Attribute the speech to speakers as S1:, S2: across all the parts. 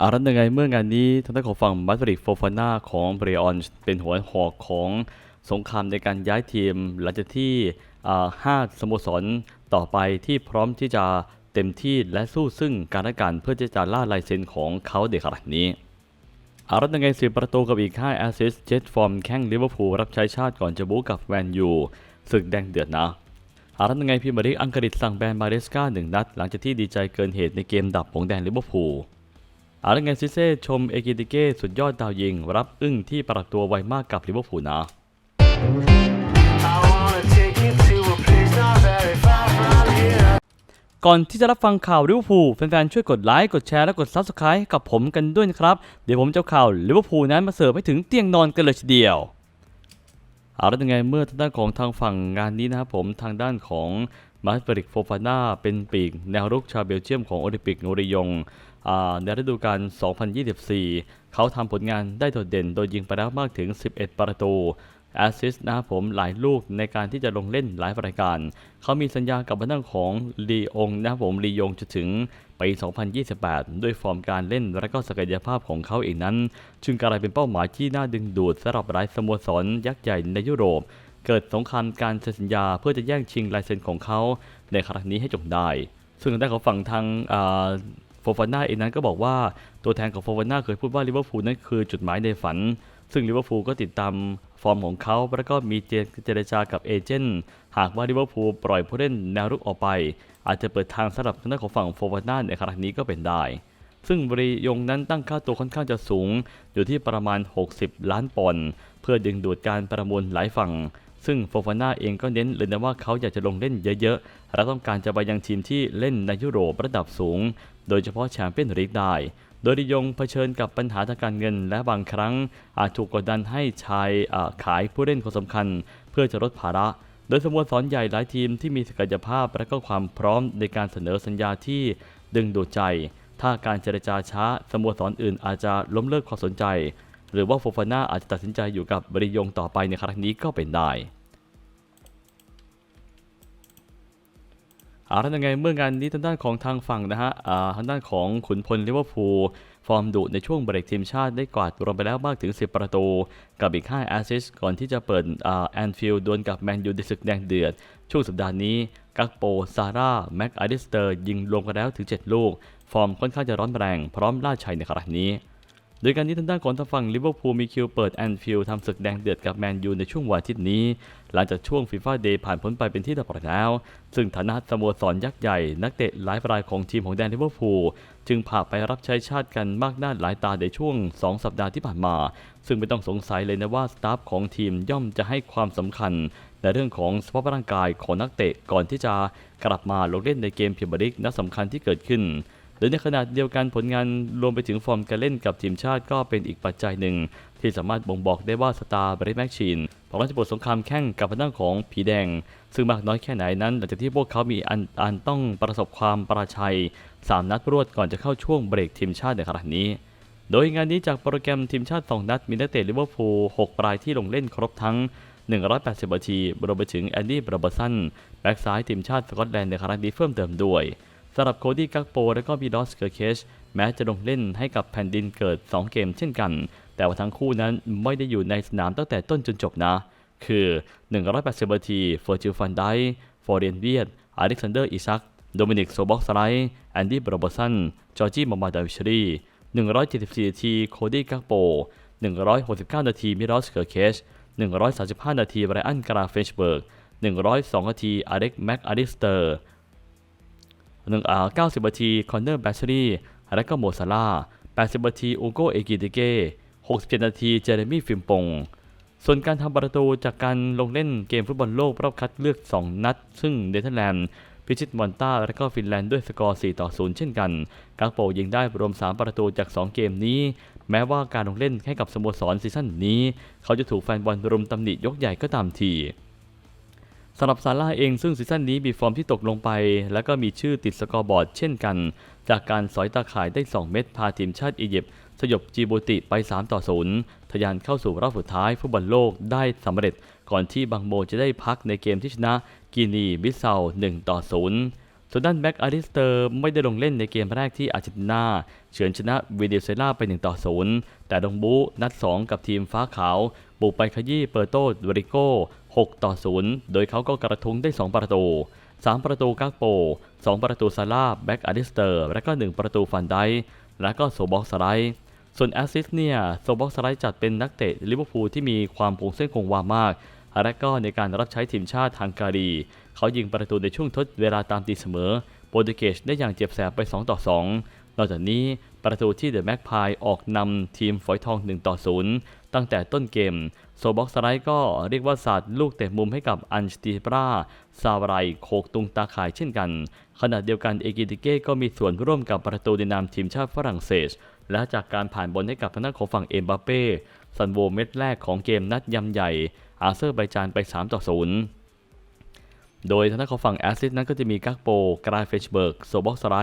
S1: อารันยังไงเมื่องานนี้ทางด้านของฝั่งมาดริดโฟฟาน่าของเบรออนเป็นหัวหอกของสงครามในการย้ายทีม หลังจากที่ห้าสโมสรต่อไปที่พร้อมที่จะเต็มที่และสู้ซึ่งการและกันเพื่อที่จะล่าลายเซ็นของเขาเด็กขนาดนี้อารัตยังไงสิประตูกับอีก 5 แอสซิสเจ็ดฟอร์มแข้งลิเวอร์พูลรับใช้ชาติก่อนจะบู๊กับแมนยูศึกแดงเดือดนะอารัตยังไงพิมพ์ริกอังกฤษสั่งแบนมาเดสกาหนึ่งนัด หลังจากที่ดีใจเกินเหตุในเกมดับของแดนลิเวอร์พูล อารัตยังไงซิเซ่ชมเอกิติเก้สุดยอดดาวยิง รับอึ้งที่ปรับตัวไวมากกับลิเวอร์พูลนะก่อนที่จะรับฟังข่าวลิเวอร์พูลแฟนๆ ช่วยกดไลค์ กดแชร์ และกด Subscribe กับผมกันด้วยนะครับ เดี๋ยวผมจะเอาข่าวลิเวอร์พูลนั้นมาเสิร์ฟให้ถึงเตียงนอนกันเลยทีเดียวเอาล้วยังไงเมื่อทางด้านของทางฝั่งงานนี้นะครับผมทางด้านของ มาสเปริกโฟฟาน่าเป็นปีกแนวรุกชาวเบลเยียมของโอลิมปิกโนริยงในฤดูกาล 2024 เขาทำผลงานได้โดดเด่นโดยยิงไปแล้วมากถึง 11 ประตูแอสซิสต์นะครับผมหลายลูกในการที่จะลงเล่นหลายรายการ เขามีสัญญากับทางด้านของลีองนะครับผมลียงจะถึงปี 2028 ด้วยฟอร์มการเล่นและก็ศักยภาพของเขาเองนั้น จึงกลายเป็นเป้าหมายที่น่าดึงดูดสำหรับหลายสโมสรยักษ์ใหญ่ในยุโรป เกิดสงครามการเซ็นสัญญาเพื่อจะแย่งชิงลายเซ็นของเขาในครั้งนี้ให้จบได้ ซึ่งทางด้านของฝั่งทางอ่าโฟฟาน่าเองนั้นก็บอกว่าตัวแทนของโฟฟาน่าเคยพูดว่าลิเวอร์พูลนั้นคือจุดหมายในฝัน ซึ่งลิเวอร์พูลก็ติดตามฟอร์มของเขาแล้วก็มีเจรจากับเอเจนต์หากว่าลิเวอร์พูลปล่อยผู้เล่นแนวรุกออกไป อาจจะเปิดทางสำหรับทางด้านของฝั่งโฟฟาน่าในครั้งนี้ก็เป็นได้ ซึ่งบริยงนั้นตั้งค่าตัวค่อนข้างจะสูง อยู่ที่ประมาณ 60 ล้านปอนด์เพื่อดึงดูดการประมูลหลายฝั่ง ซึ่งโฟฟาน่าเองก็เน้นเลยนะว่าเขาอยากจะลงเล่นเยอะๆ และต้องการจะไปยังทีมที่เล่นในยุโรประดับสูง โดยเฉพาะแชมเปี้ยนลีกได้ โดยดิยงเผชิญกับปัญหาทางการเงิน และบางครั้งอาจถูกกดดันให้ชายขายผู้เล่นคนสำคัญ เพื่อจะลดภาระโดยสโมสรใหญ่หลายทีมที่มีศักยภาพและก็ความพร้อมในการเสนอสัญญาที่ดึงดูดใจ ถ้าการเจรจาช้าสโมสรอื่นอาจจะล้มเลิกความสนใจ หรือว่าโฟฟาน่าอาจจะตัดสินใจอยู่กับบริยงต่อไปในครั้งนี้ก็เป็นได้ อาท่านยังไงเมื่องานนี้ทางด้านของทางฝั่งนะฮะอาทางด้านของขุนพลลิเวอร์พูลฟอร์มดุในช่วงเบรกทีมชาติได้กวาดรวมไปแล้วมากถึง 10 ประตู กับอีก5แอสซิสก่อนที่จะเปิดแอนฟิลด์ดวลกับแมนยูในศึกแดงเดือด ช่วงสัปดาห์นี้ กักโป ซาร่า แม็กอาริสเตอร์ ยิงรวมกันแล้วถึง 7 ลูก ฟอร์มค่อนข้างจะร้อนแรง พร้อมล่าชัยในครั้งนี้ โดยการนี้ทางด้านของทางฝั่งลิเวอร์พูลมีคิวเปิดแอนฟิลด์ทำศึกแดงเดือดกับแมนยูในช่วงวันอาทิตย์นี้ หลังจากช่วงฟีฟ่าเดย์ผ่านพ้นไปเป็นที่เรียบร้อยแล้ว ซึ่งฐานะสโมสรยักษ์ใหญ่ นักเตะหลายรายของทีมของแดนลิเวอร์พูลจึงพาไปรับใช้ชาติกันมากหน้าหลายตาในช่วง 2 สัปดาห์ที่ผ่านมา ซึ่งไม่ต้องสงสัยเลยนะว่าสตาฟของทีมย่อมจะให้ความสำคัญในเรื่องของสภาพร่างกายของนักเตะก่อนที่จะกลับมาลงเล่นในเกมพรีเมียร์ลีกนัดสำคัญที่เกิดขึ้น โดยในขณะเดียวกันผลงานรวมไปถึงฟอร์มการเล่นกับทีมชาติก็เป็นอีกปัจจัยหนึ่ง ที่สามารถบ่งบอกได้ว่าสตาร์บริแมกชีนพร้อมจะบทสงครามแข่งกับทางของผีแดง ซึ่งมากน้อยแค่ไหนนั้น หลังจากที่พวกเขามีอันอันต้องประสบความประชัย 3 นัดรวดก่อนจะเข้าช่วงเบรกทีมชาติในครั้งนี้โดยงานนี้จากโปรแกรมทีมชาติ 2 นัด มีนักเตะลิเวอร์พูล6รายที่ลงเล่นครบทั้ง 180 นาทีรวมไปถึงแอนดี้บรเบอร์สันแบ็กซ้ายทีมชาติสกอตแลนด์ในครั้งนี้เพิ่มเติมด้วย สำหรับโคดี้กักโปและก็บีดอสเกอร์เคชแม้จะลงเล่นให้กับแผ่นดินเกิด 2 เกมเช่นกัน แต่ว่าทั้งคู่นั้นไม่ได้อยู่ในสนามตั้งแต่ต้นจนจบนะ คือ 180นาทีเฟอร์จิลฟันไดฟอร์เรนเวียดอเล็กซานเดอร์อิซักโดมินิกโซบ็อกสไลแอนดี้บราเบอร์สันจอร์จี้มามาดาวิชรี174นาทีโคดี้กักโป169 นาทีมิรอสเกอร์เคช135 นาทีไบรอันกราเฟชเบิร์ก102 นาทีอเล็กแม็กอาริสเตอร์ 1อ่า90นาทีคอนเนอร์แบชรีและก็โมซาลา80นาทีอูโกเอกิเดเก้67นาทีเจเรมี่ฟิมปง ส่วนการทำประตูจากการลงเล่นเกมฟุตบอลโลกรอบคัดเลือก 2 นัด ซึ่งเนเธอร์แลนด์พิชิตมอนตาและก็ฟินแลนด์ด้วยสกอร์ 4 ต่อ 0 เช่นกันกักโปยิงได้รวม 3 ประตูจาก 2 เกมนี้ แม้ว่าการลงเล่นให้กับสโมสรซีซั่นนี้ เขาจะถูกแฟนบอลรุมตำหนิยกใหญ่ก็ตามที สำหรับซาร่าเองซึ่งซีซั่นนี้มีฟอร์มที่ตกลงไป แล้วก็มีชื่อติดสกอร์บอร์ดเช่นกัน จากการสอยตาข่ายได้ 2 เม็ดพาทีมชาติอียิปต์สยบจีบูติไป 3 ต่อ 0 ทะยานเข้าสู่รอบสุดท้ายฟุตบอลโลกได้สำเร็จ ก่อนที่บางโมจะได้พักในเกมที่ชนะกินีบิเซา1 ต่อ 0 ส่วนด้านแบ็กอาริสเตอร์ไม่ได้ลงเล่นในเกมแรกที่อาร์เจนตินาเฉือนชนะเวเนซุเอลาไป 1 ต่อ 0 แต่ดงบูนัด 2 กับทีมฟ้าขาว บุกไปขยี้เปอร์โตดริโก 6 ต่อ 0 โดยเขาก็กระทุ้งได้ 2 ประตู 3 ประตูกักโป 2 ประตูซาร่าแบ็กอาริสเตอร์ และก็ 1 ประตูฟันไดและก็โซบ็อกสไลด์ส่วนแอสซิสต์เนี่ยโซบ็อกสไลด์จัดเป็นนักเตะลิเวอร์พูลที่มีความคงเส้นคงวามาก และก็ในการรับใช้ทีมชาติทางการี เขายิงประตูในช่วงทดเวลาตามตีเสมอโปรตุเกสได้อย่างเจ็บแสบไป 2 ต่อ 2 นอกจากนี้ประตูที่เดอะแม็กพายออกนำทีมฝอยทอง 1 ต่อ 0 ตั้งแต่ต้นเกม โซบ็อกสไลก็เรียกว่าศาสตร์ลูกเตะมุมให้กับอันสตีปราซาวไรโคกตุงตาข่ายเช่นกัน ขณะเดียวกันเอกิติเก้ก็มีส่วนร่วมกับประตูในนามทีมชาติฝรั่งเศส และจากการผ่านบอลให้กับทางด้านของฝั่งเอ็มบัปเป้ซันโวเม็ดแรกของเกมนัดยำใหญ่ อาเซอร์ไบจานไป 3 ต่อ 0โดยทางด้านของฝั่งแอสซิสนั้นก็จะมีกักโป กราเฟชเบิร์ก โซบ็อกสไล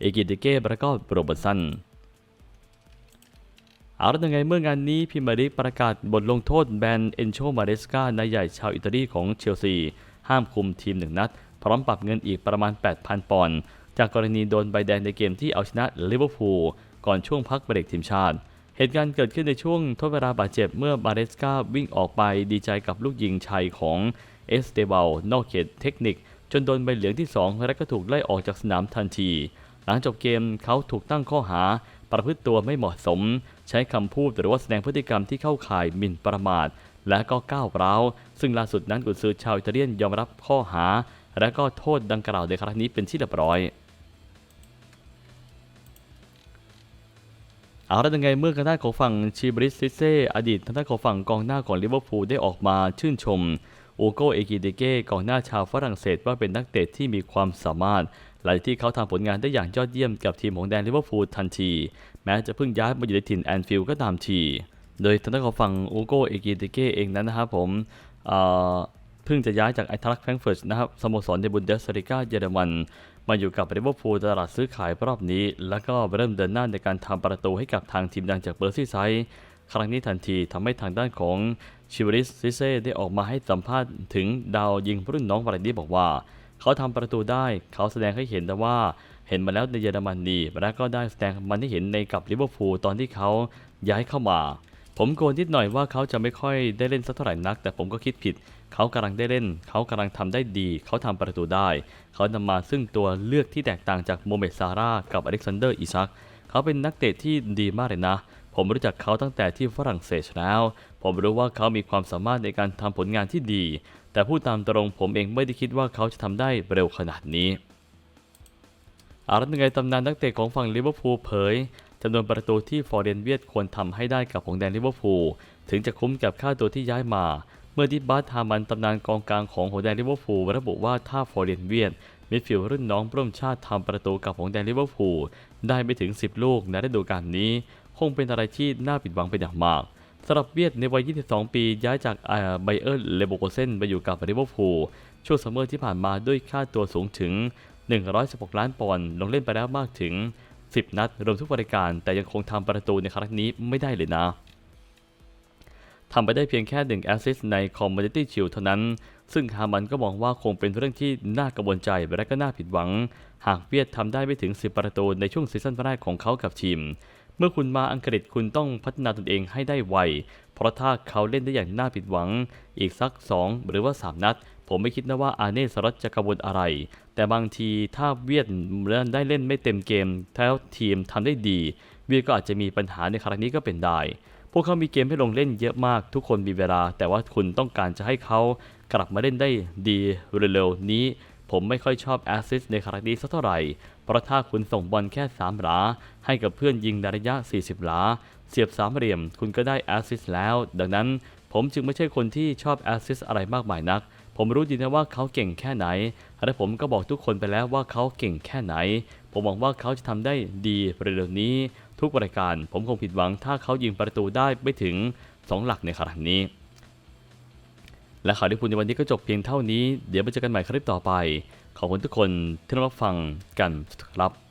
S1: เอกิติเก้และก็โรเบิร์ตสัน เอาละยังไงเมื่องานนี้พิมพ์ริกประกาศบทลงโทษแบนเอนโชมาเดสกานายใหญ่ชาวอิตาลีของเชลซี ห้ามคุมทีมหนึ่งนัด พร้อมปรับเงินอีกประมาณ 8,000 ปอนด์จากกรณีโดนใบแดงในเกมที่เอาชนะลิเวอร์พูลก่อนช่วงพักเบรกทีมชาติ เหตุการณ์เกิดขึ้นในช่วงทดเวลาบาดเจ็บเมื่อมาเดสกาวิ่งออกไปดีใจกับลูกยิงชัยของเอสเตเบลนอกเขตเทคนิค จนโดนใบเหลืองที่ 2 และก็ถูกไล่ออกจากสนามทันที หลังจบเกมเขาถูกตั้งข้อหาประพฤติตัวไม่เหมาะสมใช้คำพูดหรือว่าแสดงพฤติกรรมที่เข้าข่ายหมิ่นประมาท และก็ก้าวร้าว ซึ่งล่าสุดนั้นกุนซือชาวอิตาเลียนยอมรับข้อหา และก็โทษดังกล่าวในครั้งนี้เป็นที่เรียบร้อยเอาละยังไงเมื่อทางด้านของฝั่งชิบริสซิเซอดีตทางด้านของฝั่งกองหน้าของลิเวอร์พูลได้ออกมาชื่นชมอูโกเอกิเดเก้กองหน้าชาวฝรั่งเศสว่าเป็นนักเตะที่มีความสามารถหลังที่เขาทำผลงานได้อย่างยอดเยี่ยมกับทีมของแดนลิเวอร์พูลทันที แม้จะเพิ่งย้ายมาอยู่ในถิ่นแอนฟิลด์ก็ตามที โดยทางด้านของฝั่งอูโกเอกิเดเกเองนั้นนะครับผมเพิ่งจะย้ายจากไอทรักแฟรงเฟิร์ตนะครับสโมสรในบุนเดสลิก้าเยอรมัน มาอยู่กับลิเวอร์พูลตลาดซื้อขายรอบนี้ แล้วก็เริ่มเดินหน้าในการทำประตูให้กับทางทีมดังจากเบอร์ซี่ไซครั้งนี้ทันทีทำให้ทางด้านของชิวริสซิเซ่ได้ออกมาให้สัมภาษณ์ถึงดาวยิงรุ่นน้องวารายนี้บอกว่า เขาทำประตูได้ เขาแสดงให้เห็นแต่ว่า เห็นมาแล้วในเยอรมนีและก็ได้แสดงมันให้เห็นในกับลิเวอร์พูลตอนที่เขาย้ายเข้ามา ผมโกนนิดหน่อยว่าเขาจะไม่ค่อยได้เล่นสักเท่าไหร่นัก แต่ผมก็คิดผิด เขากำลังได้เล่น เขากำลังทำได้ดี เขาทำประตูได้ เขานำมาซึ่งตัวเลือกที่แตกต่างจากโมเมซาร่ากับอเล็กซานเดอร์อิซักเขาเป็นนักเตะที่ดีมากเลยนะผมรู้จักเขาตั้งแต่ที่ฝรั่งเศสแล้ว ผมรู้ว่าเขามีความสามารถในการทำผลงานที่ดี แต่พูดตามตรงผมเองไม่ได้คิดว่าเขาจะทำได้เร็วขนาดนี้ อารัตยังไงตำนานนักเตะของฝั่งลิเวอร์พูลเผยจำนวนประตูที่ฟอร์เรนเวียดควรทำให้ได้กับหงแดงลิเวอร์พูลถึงจะคุ้มกับค่าตัวที่ย้ายมา เมื่อดิบาร์ทามันตำนานกองกลางของหงแดงลิเวอร์พูลระบุว่าถ้าฟอร์เรนเวียดมิดฟิลด์รุ่นน้องร่วมชาติทำประตูกับหงแดงลิเวอร์พูลได้ไม่ถึง 10 ลูกในฤดูกาลนี้ คงเป็นอะไรที่น่าผิดหวังเป็นอย่างมากสำหรับเวียดในวัย 22 ปีย้ายจากไบเออร์เลโบโกเซนไปอยู่กับลิเวอร์พูลช่วงซัมเมอร์ที่ผ่านมาด้วยค่าตัวสูงถึง 116 ล้านปอนด์ลงเล่นไปแล้วมากถึง 10 นัด รวมทุกบริการ แต่ยังคงทำประตูในครั้งนี้ไม่ได้เลยนะทำไปได้เพียงแค่หนึ่งแอสซิสต์ในคอมมูนิตี้ชิลเท่านั้น ซึ่งฮามันก็มองว่าคงเป็นเรื่องที่น่ากังวลใจและก็น่าผิดหวัง หากเวียดทำได้ไม่ถึง 10 ประตูในช่วงซีซั่นแรกของเขากับทีม เมื่อคุณมาอังกฤษคุณต้องพัฒนาตนเองให้ได้ไว เพราะถ้าเขาเล่นได้อย่างน่าผิดหวัง อีกสัก 2 หรือว่า 3 นัด ผมไม่คิดนะว่าอาเน่สรัตจะกังวลอะไร แต่บางทีถ้าเวียดได้เล่นไม่เต็มเกมแล้วทีมทำได้ดี เวียดก็อาจจะมีปัญหาในครั้งนี้ก็เป็นได้ พวกเขามีเกมให้ลงเล่นเยอะมากทุกคนมีเวลา แต่ว่าคุณต้องการจะให้เขากลับมาเล่นได้ดีเร็วๆนี้ ผมไม่ค่อยชอบแอสซิสในครั้งนี้สักเท่าไหร่ เพราะถ้าคุณส่งบอลแค่ 3 หลา ให้กับเพื่อนยิงในระยะ 40 หลา เสียบสามเหลี่ยม คุณก็ได้แอสซิสแล้ว ดังนั้นผมจึงไม่ใช่คนที่ชอบแอสซิสอะไรมากมายนัก ผมรู้ดีนะว่าเขาเก่งแค่ไหน และผมก็บอกทุกคนไปแล้วว่าเขาเก่งแค่ไหน ผมหวังว่าเขาจะทำได้ดีเร็วๆนี้ ทุกรายการผมคงผิดหวังถ้าเขายิงประตูได้ไม่ถึง 2 หลักในครั้งนี้ และข่าวที่พูดในวันนี้ก็จบเพียงเท่านี้ เดี๋ยวมาเจอกันใหม่คลิปต่อไป ขอบคุณทุกคนที่รับฟังกันครับ